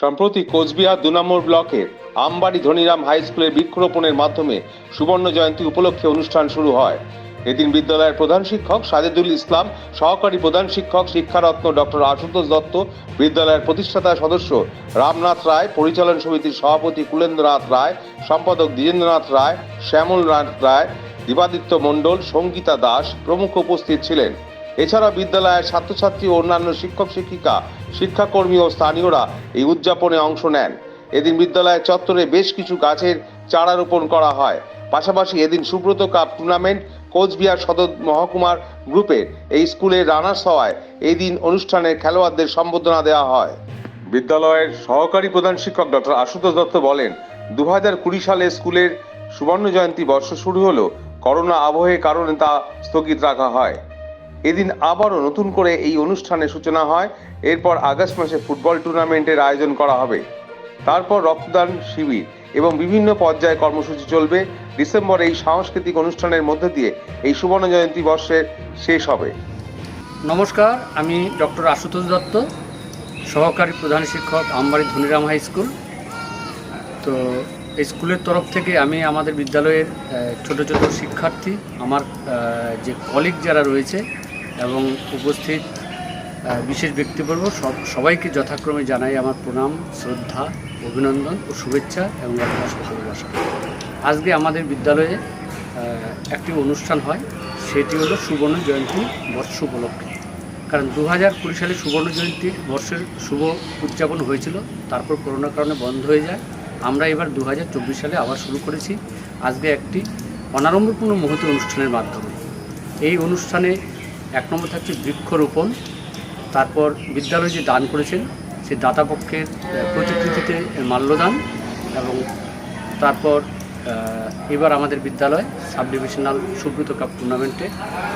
সম্প্রতি কোচবিহার দু নম্বর ব্লকের আমবাড়ি ধনিরাম হাই স্কুলের বৃক্ষরোপণের মাধ্যমে সুবর্ণ জয়ন্তী উপলক্ষে অনুষ্ঠান শুরু হয়। এদিন বিদ্যালয়ের প্রধান শিক্ষক সাজেদুল ইসলাম, সহকারী প্রধান শিক্ষক শিক্ষারত্ন ডক্টর আশুতোষ দত্ত, বিদ্যালয়ের প্রতিষ্ঠাতা সদস্য রামনাথ রায়, পরিচালন সমিতির সভাপতি কুলেন্দ্রনাথ রায়, সম্পাদক দ্বিজেন্দ্রনাথ রায়, শ্যামলনাথ রায়, দিবাদিত্য মণ্ডল, সঙ্গীতা দাস প্রমুখ উপস্থিত ছিলেন। এছাড়া বিদ্যালয়ের ছাত্রছাত্রী ও অন্যান্য শিক্ষক, শিক্ষিকা, শিক্ষাকর্মী ও স্থানীয়রা এই উদযাপনে অংশ নেন। এদিন বিদ্যালয়ের চত্বরে বেশ কিছু গাছের চারা রোপণ করা হয়। পাশাপাশি এদিন সুব্রত কাপ টুর্নামেন্ট কোচবিহার সদর মহকুমার গ্রুপের এই স্কুলের রানার্স হওয়ায় এই দিন অনুষ্ঠানের খেলোয়াড়দের সম্বোধনা দেওয়া হয়। বিদ্যালয়ের সহকারী প্রধান শিক্ষক ডক্টর আশুতোষ দত্ত বলেন দু কুড়ি সালে স্কুলের সুবর্ণ জয়ন্তী বর্ষ শুরু হলো করোনা আবহে কারণে তা স্থগিত রাখা হয়। এদিন আবারও নতুন করে এই অনুষ্ঠানের সূচনা হয়। এরপর আগস্ট মাসে ফুটবল টুর্নামেন্টের আয়োজন করা হবে। তারপর রক্তদান শিবির এবং বিভিন্ন পর্যায়ে কর্মসূচি চলবে। ডিসেম্বরে এই সাংস্কৃতিক অনুষ্ঠানের মধ্যে দিয়ে এই সুবর্ণ জয়ন্তী বর্ষের শেষ হবে। নমস্কার, আমি ডক্টর আশুতোষ দত্ত, সহকারী প্রধান শিক্ষক আমবাড়ি ধনিরাম হাই স্কুল। তো স্কুলের তরফ থেকে আমি আমাদের বিদ্যালয়ের ছোট ছোট শিক্ষার্থী, আমার যে কলিগ যারা রয়েছে এবং উপস্থিত বিশেষ ব্যক্তিবর্গ, সব, সবাইকে যথাক্রমে জানাই আমার প্রণাম, শ্রদ্ধা, অভিনন্দন ও শুভেচ্ছা এবং ভালোবাসা। আজকে আমাদের বিদ্যালয়ে একটি অনুষ্ঠান হয়, সেটি হলো সুবর্ণ জয়ন্তী বর্ষ উপলক্ষে। কারণ দু হাজার কুড়ি সালে সুবর্ণ জয়ন্তী বর্ষের শুভ উদযাপন হয়েছিল, তারপর করোনার কারণে বন্ধ হয়ে যায়। আমরা এবার দু হাজার চব্বিশ সালে আবার শুরু করেছি। আজকে একটি অনারম্ভপূর্ণ মুহূর্ত অনুষ্ঠানের মাধ্যমে। এই অনুষ্ঠানে এক নম্বর থাকছে বৃক্ষরোপণ। তারপর বিদ্যালয় যে দান করেছেন, সে দাতাপক্ষের প্রতিকৃতিতে মাল্যদান এবং তারপর এবার আমাদের বিদ্যালয় সাব ডিভিশনাল সুব্রত কাপ টুর্নামেন্টে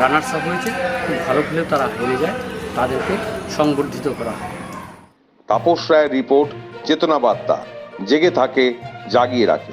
রানার্স আপ হয়েছে। খুব ভালো খেলেও তারা হেরে যায়। তাদেরকে সংবর্ধিত করা হয়। তাপস রায়ের রিপোর্ট, চেতনা বার্তা। জেগে থাকে, জাগিয়ে রাখে।